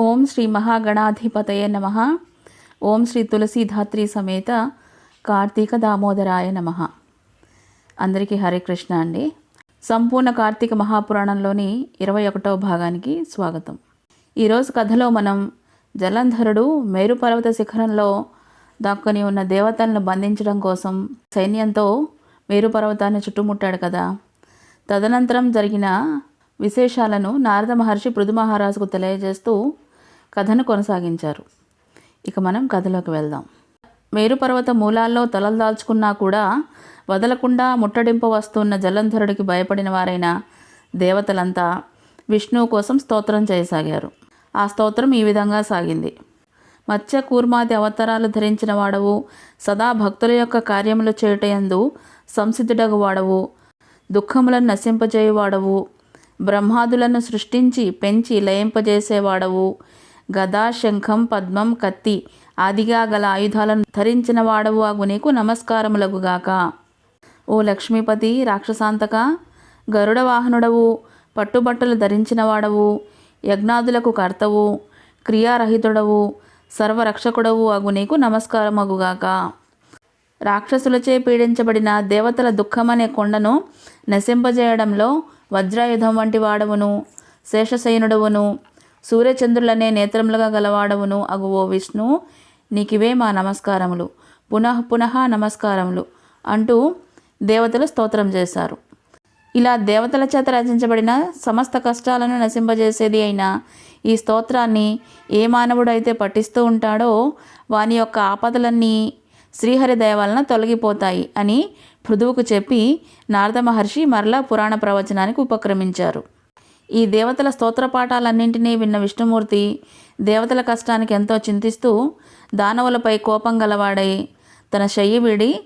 ఓం శ్రీ మహాగణాధిపతయ నమ. ఓం శ్రీ తులసీధాత్రి సమేత కార్తీక దామోదరాయ నమ. అందరికీ హరే కృష్ణ అండి. సంపూర్ణ కార్తీక మహాపురాణంలోని ఇరవై ఒకటవ భాగానికి స్వాగతం. ఈరోజు కథలో మనం జలంధరుడు మేరుపర్వత శిఖరంలో దాక్కుని ఉన్న దేవతలను బంధించడం కోసం సైన్యంతో మేరుపర్వతాన్ని చుట్టుముట్టాడు కదా. తదనంతరం జరిగిన విశేషాలను నారద మహర్షి పృథు మహారాజుకు తెలియజేస్తూ కథను కొనసాగించారు. ఇక మనం కథలోకి వెళ్దాం. మేరు పర్వత మూలాల్లో తలలు దాల్చుకున్నా కూడా వదలకుండా ముట్టడింప వస్తున్న జలంధరుడికి భయపడిన వారైన దేవతలంతా విష్ణువు కోసం స్తోత్రం చేయసాగారు. ఆ స్తోత్రం ఈ విధంగా సాగింది. మత్స్య కూర్మాది అవతారాలు ధరించిన వాడవు సదా భక్తుల యొక్క కార్యములు చేయుటయందు సంసిద్ధుడగు వాడవు దుఃఖములను నశింపజేయువాడవు బ్రహ్మాదులను సృష్టించి పెంచి లయింపజేసేవాడవు గదా శంఖం పద్మం కత్తి. ఆదిగా గల ఆయుధాలను ధరించిన వాడవు ఆగునేకు నమస్కారములగుగాక ఓ లక్ష్మీపతి రాక్షసాంతక గరుడ వాహనుడవు పట్టుబట్టలు ధరించిన వాడవు యజ్ఞాదులకు కర్తవు క్రియారహితుడవు సర్వరక్షకుడవు అగు నీకు నమస్కారమగుగాక రాక్షసులచే పీడించబడిన దేవతల దుఃఖమనే కొండను నశింపజేయడంలో వజ్రాయుధం వంటి వాడవును శేషశయనుడవును సూర్యచంద్రులనే నేత్రములుగా గలవాడవును అగు ఓ విష్ణు నీకివే మా నమస్కారములు. పునః పునః నమస్కారములు అంటూ దేవతలు స్తోత్రం చేశారు. ఇలా దేవతల చేత రచించబడిన సమస్త కష్టాలను నశింపజేసేది అయిన ఈ స్తోత్రాన్ని ఏ మానవుడైతే పఠిస్తూ ఉంటాడో వాని యొక్క ఆపదలన్నీ శ్రీహరి దయ వలన తొలగిపోతాయి అని పృథువుకు చెప్పి నారద మహర్షి మరలా పురాణ ప్రవచనానికి ఉపక్రమించారు. ఈ దేవతల స్తోత్రపాఠాలన్నింటినీ విన్న విష్ణుమూర్తి దేవతల కష్టానికి ఎంతో చింతిస్తూ దానవులపై కోపం గలవాడై తన శయ్యి విడి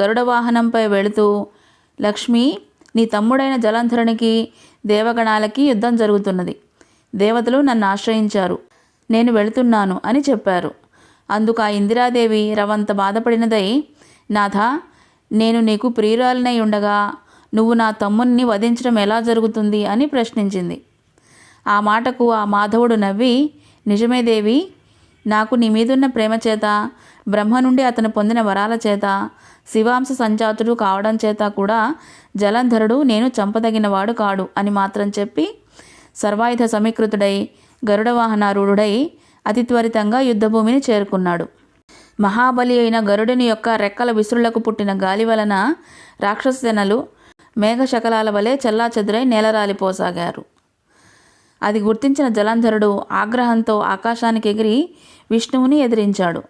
గరుడ వాహనంపై వెళుతూ లక్ష్మి నీ తమ్ముడైన జలంధరునికి దేవగణాలకి యుద్ధం జరుగుతున్నది. దేవతలు నన్ను ఆశ్రయించారు. నేను వెళుతున్నాను అని చెప్పారు. అందుకు ఆ ఇందిరాదేవి రవంత బాధపడినదై నాథ నేను నీకు ప్రియురాలనై ఉండగా నువ్వు నా తమ్ముణ్ణి వధించడం ఎలా జరుగుతుంది అని ప్రశ్నించింది. ఆ మాటకు ఆ మాధవుడు నవ్వి నిజమే దేవి నాకు నీ మీదున్న ప్రేమ చేత బ్రహ్మ నుండి అతను పొందిన వరాల చేత శివాంశ సంజాతుడు కావడం చేత కూడా జలంధరుడు నేను చంపదగినవాడు కాడు అని మాత్రం చెప్పి సర్వాయుధ సమీకృతుడై గరుడవాహనారూఢుడై అతి త్వరితంగా యుద్ధభూమిని చేరుకున్నాడు. మహాబలి అయిన గరుడుని యొక్క రెక్కల విసురులకు పుట్టిన గాలి వలన రాక్షససేనలు మేఘశకలాల వలె చెల్లాచెదురై నేలరాలిపోసాగారు. అది గుర్తించిన జలంధరుడు ఆగ్రహంతో ఆకాశానికి ఎగిరి విష్ణువుని ఎదిరించాడు.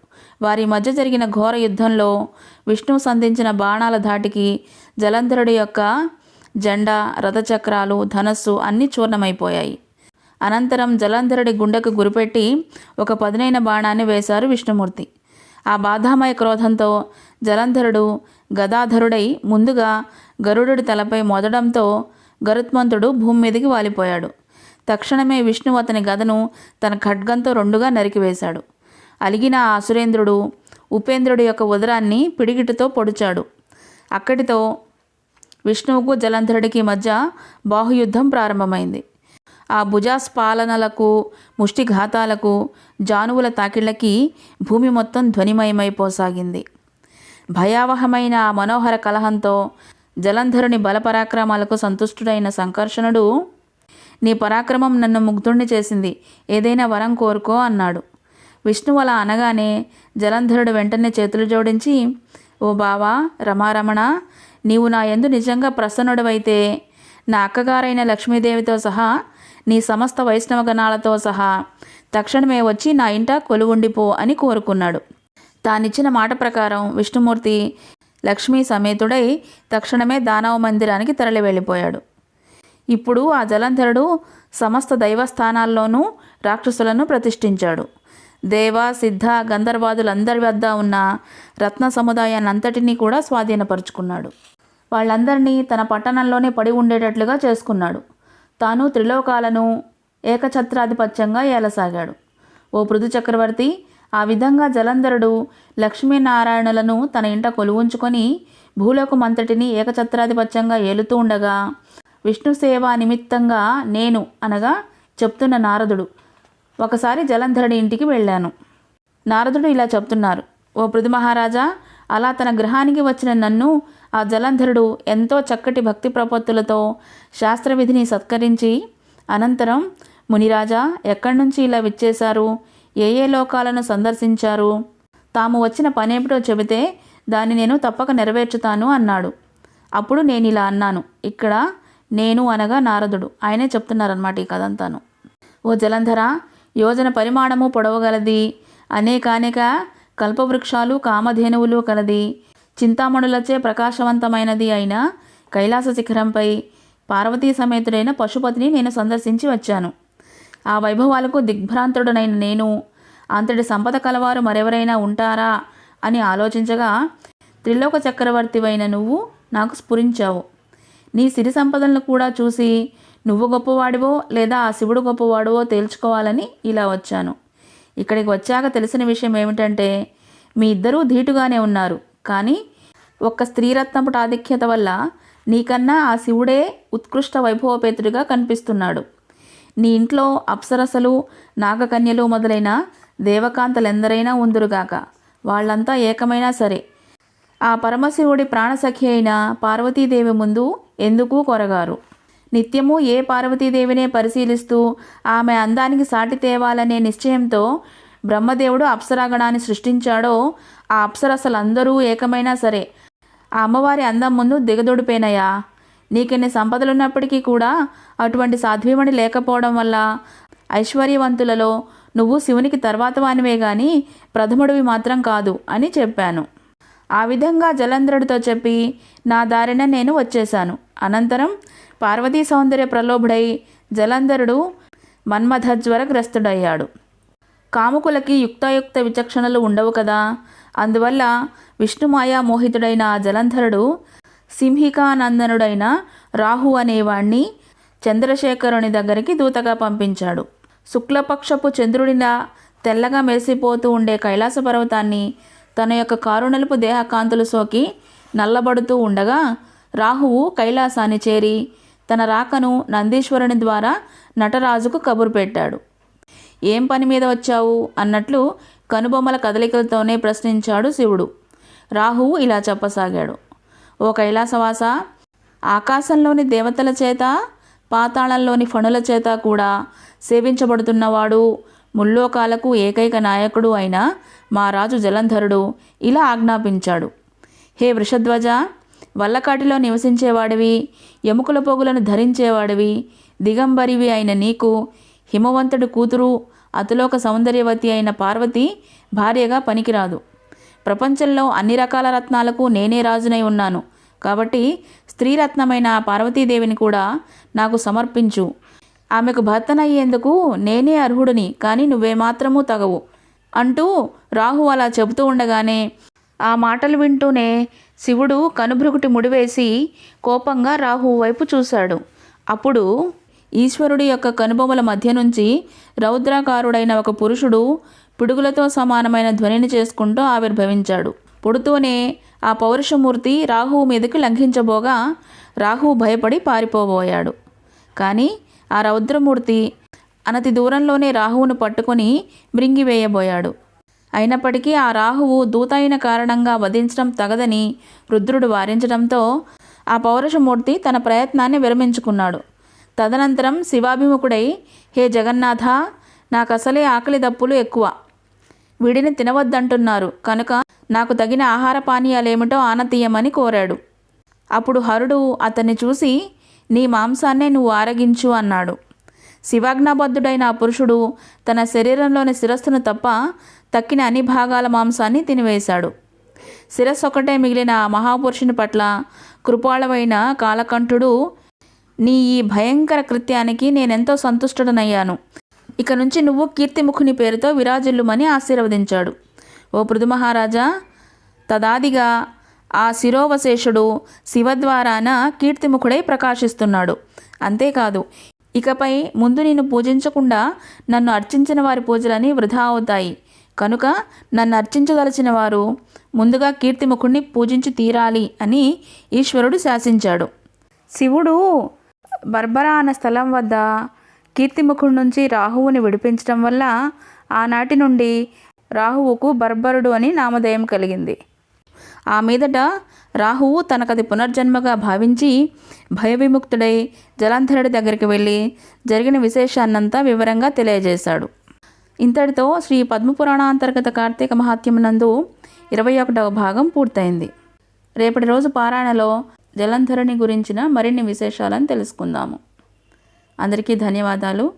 వారి మధ్య జరిగిన ఘోర యుద్ధంలో విష్ణువు సంధించిన బాణాల ధాటికి జలంధరుడి యొక్క జెండా రథచక్రాలు ధనస్సు అన్నీ చూర్ణమైపోయాయి. అనంతరం జలంధరుడి గుండెకు గురిపెట్టి ఒక పదునైన బాణాన్ని వేశారు విష్ణుమూర్తి. ఆ బాధామయ క్రోధంతో జలంధరుడు గదాధరుడై ముందుగా గరుడు తలపై మోదడంతో గరుత్మంతుడు భూమి మీదకి వాలిపోయాడు. తక్షణమే విష్ణువు అతని గదను తన ఖడ్గంతో రెండుగా నరికివేశాడు. అలిగిన ఆ అసురేంద్రుడు ఉపేంద్రుడి యొక్క ఉదరాన్ని పిడిగిటితో పొడిచాడు. అక్కడితో విష్ణువుకు జలంధరుడికి మధ్య బాహుయుద్ధం ప్రారంభమైంది. ఆ భుజాస్పాలనలకు ముష్టిఘాతాలకు జానువుల తాకిళ్ళకి భూమి మొత్తం ధ్వనిమయమైపోసాగింది. భయావహమైన ఆ మనోహర కలహంతో జలంధరుని బలపరాక్రమాలకు సంతుష్టుడైన సంకర్షణుడు నీ పరాక్రమం నన్ను ముగ్ధుణ్ణి చేసింది ఏదైనా వరం కోరుకో అన్నాడు. విష్ణువు అలా అనగానే జలంధరుడు వెంటనే చేతులు జోడించి ఓ బావా రమారమణ నీవు నా ఎందు నిజంగా ప్రసన్నుడవైతే నా అక్కగారైన లక్ష్మీదేవితో సహా నీ సమస్త వైష్ణవ గణాలతో సహా తక్షణమే వచ్చి నా ఇంట కొలువుండిపో అని కోరుకున్నాడు. తానిచ్చిన మాట ప్రకారం విష్ణుమూర్తి లక్ష్మీ సమేతుడై తక్షణమే దానవ మందిరానికి తరలి వెళ్ళిపోయాడు ఇప్పుడు ఆ జలంధరుడు సమస్త దైవస్థానాల్లోనూ రాక్షసులను ప్రతిష్ఠించాడు. దేవ సిద్ధ గంధర్వాదులందరి వద్ద ఉన్న రత్న సముదాయాన్ని అంతటినీ కూడా స్వాధీనపరుచుకున్నాడు. వాళ్ళందరినీ తన పట్టణంలోనే పడి ఉండేటట్లుగా చేసుకున్నాడు. తాను త్రిలోకాలను ఏకఛత్రాధిపత్యంగా ఏలసాగాడు. ఓ పృథు చక్రవర్తి ఆ విధంగా జలంధరుడు లక్ష్మీనారాయణులను తన ఇంట కొలువుంచుకొని భూలోకమంతటిని ఏకఛత్రాధిపత్యంగా ఏలుతూ ఉండగా విష్ణు సేవ నిమిత్తంగా నేను అనగా చెప్తున్న నారదుడు ఒకసారి జలంధరుడి ఇంటికి వెళ్ళాను. నారదుడు ఇలా చెప్తున్నారు ఓ పృథు మహారాజా అలా తన గ్రహానికి వచ్చిన నన్ను ఆ జలంధరుడు ఎంతో చక్కటి భక్తి ప్రపత్తులతో శాస్త్రవిధిని సత్కరించి అనంతరం మునిరాజా ఎక్కడి నుంచి ఇలా విచ్చేశారు? ఏ ఏ లోకాలను సందర్శించారు? తాము వచ్చిన పనేమిటో చెబితే దాన్ని నేను తప్పక నెరవేర్చుతాను అన్నాడు. అప్పుడు నేను ఇలా అన్నాను. ఇక్కడ నేను అనగా నారదుడు. ఆయనే చెప్తున్నారనమాట ఈ కథంతాను. ఓ జలంధర యోజన పరిమాణము పొడవగలది. అనేకానేక కల్పవృక్షాలు కామధేనువులు కలది. చింతామణులచే ప్రకాశవంతమైనది అయిన కైలాస శిఖరంపై పార్వతీ సమేతుడైన పశుపతిని నేను సందర్శించి వచ్చాను. ఆ వైభవాలకు దిగ్భ్రాంతుడనైన నేను అంతటి సంపద కలవారు మరెవరైనా ఉంటారా అని ఆలోచించగా త్రిలోక చక్రవర్తివైన నువ్వు నాకు స్ఫురించావు. నీ సిరి సంపదలను కూడా చూసి నువ్వు గొప్పవాడివో లేదా ఆ శివుడు గొప్పవాడివో తేల్చుకోవాలని ఇలా వచ్చాను. ఇక్కడికి వచ్చాక తెలిసిన విషయం ఏమిటంటే మీ ఇద్దరూ ధీటుగానే ఉన్నారు. కానీ ఒక్క స్త్రీరత్నపుట ఆధిక్యత వల్ల నీకన్నా ఆ శివుడే ఉత్కృష్ట వైభవపేతుడిగా కనిపిస్తున్నాడు. నీ ఇంట్లో అప్సరసలు నాగకన్యలు మొదలైన దేవకాంతలెందరైనా ఉందురుగాక. వాళ్ళంతా ఏకమైనా సరే. ఆ పరమశివుడి ప్రాణసఖి అయిన పార్వతీదేవి ముందు ఎందుకు కొరగారు? నిత్యము ఏ పార్వతీదేవినే పరిశీలిస్తూ ఆమె అందానికి సాటి తేవాలనే నిశ్చయంతో బ్రహ్మదేవుడు అప్సరాగణాన్ని సృష్టించాడో ఆ అప్సరసలందరూ ఏకమైనా సరే. ఆ అమ్మవారి అందం ముందు దిగదొడిపోయినయా నీకెన్ని సంపదలున్నప్పటికీ కూడా అటువంటి సాధ్వీమణి లేకపోవడం వల్ల ఐశ్వర్యవంతులలో నువ్వు శివునికి తర్వాత వానివే గాని ప్రథముడివి మాత్రం కాదు అని చెప్పాను. ఆ విధంగా జలంధ్రుడితో చెప్పి నా దారిన నేను వచ్చేశాను. అనంతరం పార్వతీ సౌందర్య ప్రలోభుడై జలంధరుడు మన్మథజ్వరగ్రస్తుడయ్యాడు. కాముకులకి యుక్తాయుక్త విచక్షణలు ఉండవు కదా. అందువల్ల విష్ణుమాయా మోహితుడైన జలంధరుడు సింహికానందనుడైన రాహు అనేవాణ్ణి చంద్రశేఖరుని దగ్గరికి దూతగా పంపించాడు. శుక్లపక్షపు చంద్రుడిలా తెల్లగా మెరిసిపోతూ ఉండే కైలాస పర్వతాన్ని తన యొక్క కారుణలుపు దేహకాంతులు సోకి నల్లబడుతూ ఉండగా రాహువు కైలాసాన్ని చేరి తన రాకను నందీశ్వరుని ద్వారా నటరాజుకు కబురు పెట్టాడు. ఏం పని మీద వచ్చావు? అన్నట్లు కనుబొమ్మల కదలికలతోనే ప్రశ్నించాడు శివుడు. రాహువు ఇలా చెప్పసాగాడు. ఓ కైలాసవాస ఆకాశంలోని దేవతల చేత పాతాళంలోని ఫణుల చేత కూడా సేవించబడుతున్నవాడు ముల్లోకాలకు ఏకైక నాయకుడు అయిన మా రాజు జలంధరుడు ఇలా ఆజ్ఞాపించాడు. హే వృషధ్వజ వల్లకాటిలో నివసించేవాడివి ఎముకల పోగులను ధరించేవాడివి దిగంబరివి అయిన నీకు హిమవంతుడు కూతురు అతిలోక సౌందర్యవతి అయిన పార్వతి భార్యగా పనికిరాదు. ప్రపంచంలో అన్ని రకాల రత్నాలకు నేనే రాజునై ఉన్నాను. కాబట్టి స్త్రీరత్నమైన ఆ పార్వతీదేవిని కూడా నాకు సమర్పించు. ఆమెకు భర్తనయ్యేందుకు నేనే అర్హుడిని కానీ నువ్వేమాత్రమూ తగవు. అంటూ రాహు అలా చెబుతూ ఉండగానే ఆ మాటలు వింటూనే శివుడు కనుబ్రుకుటి ముడివేసి కోపంగా రాహు వైపు చూశాడు. అప్పుడు ఈశ్వరుడి యొక్క కనుబొమల మధ్య నుంచి రౌద్రాకారుడైన ఒక పురుషుడు పిడుగులతో సమానమైన ధ్వనిని చేసుకుంటూ ఆవిర్భవించాడు. పుడుతూనే ఆ పౌరుషమూర్తి రాహువు మీదకి లంఘించబోగా రాహువు భయపడి పారిపోబోయాడు. కానీ ఆ రౌద్రమూర్తి అనతి దూరంలోనే రాహువును పట్టుకొని మృంగివేయబోయాడు. అయినప్పటికీ ఆ రాహువు దూత అయిన కారణంగా వధించడం తగదని రుద్రుడు వారించడంతో ఆ పౌరుషమూర్తి తన ప్రయత్నాన్ని విరమించుకున్నాడు. తదనంతరం శివాభిముఖుడై హే జగన్నాథ నాకు అసలే ఆకలి దప్పులు ఎక్కువ. వీడిని తినవద్దంటున్నారు. కనుక నాకు తగిన ఆహార పానీయాలేమిటో ఆనతీయమని కోరాడు. అప్పుడు హరుడు అతన్ని చూసి నీ మాంసాన్నే నువ్వు ఆరగించు అన్నాడు. శివాజ్ఞాబద్ధుడైన ఆ పురుషుడు తన శరీరంలోని శిరస్సును తప్ప తక్కిన అన్ని భాగాల మాంసాన్ని తినివేశాడు. శిరస్సు ఒకటే మిగిలిన ఆ మహాపురుషుని పట్ల కృపాళమైన కాలకంఠుడు నీ ఈ భయంకర కృత్యానికి నేనెంతో సంతుష్టుడనయ్యాను. ఇక నుంచి నువ్వు కీర్తిముఖుని పేరుతో విరాజిల్లుమని ఆశీర్వదించాడు. ఓ పృథు మహారాజా తదాదిగా ఆ శిరోవశేషుడు శివద్వారాన కీర్తిముఖుడై ప్రకాశిస్తున్నాడు. అంతేకాదు ఇకపై ముందు నేను పూజించకుండా నన్ను అర్చించిన వారి పూజలని వృధా అవుతాయి. కనుక నన్ను అర్చించదలచిన వారు ముందుగా కీర్తిముఖుణ్ణి పూజించి తీరాలి అని ఈశ్వరుడు శాసించాడు. శివుడు బర్బరా అన్న స్థలం వద్ద కీర్తిముఖుడి నుంచి రాహువుని విడిపించడం వల్ల ఆనాటి నుండి రాహువుకు బర్బరుడు అని నామధేయం కలిగింది. ఆ మీదట రాహువు తనకది పునర్జన్మగా భావించి భయవిముక్తుడై జలంధరుడి దగ్గరికి వెళ్ళి జరిగిన విశేషాన్నంతా వివరంగా తెలియజేశాడు. ఇంతటితో శ్రీ పద్మపురాణాంతర్గత కార్తీక మహాత్యమునందు ఇరవై ఒకటవ భాగం పూర్తయింది. రేపటి రోజు పారాయణలో జలంధరుని గురించిన మరిన్ని విశేషాలను తెలుసుకుందాము. అందరికీ ధన్యవాదాలు.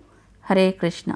హరే కృష్ణ.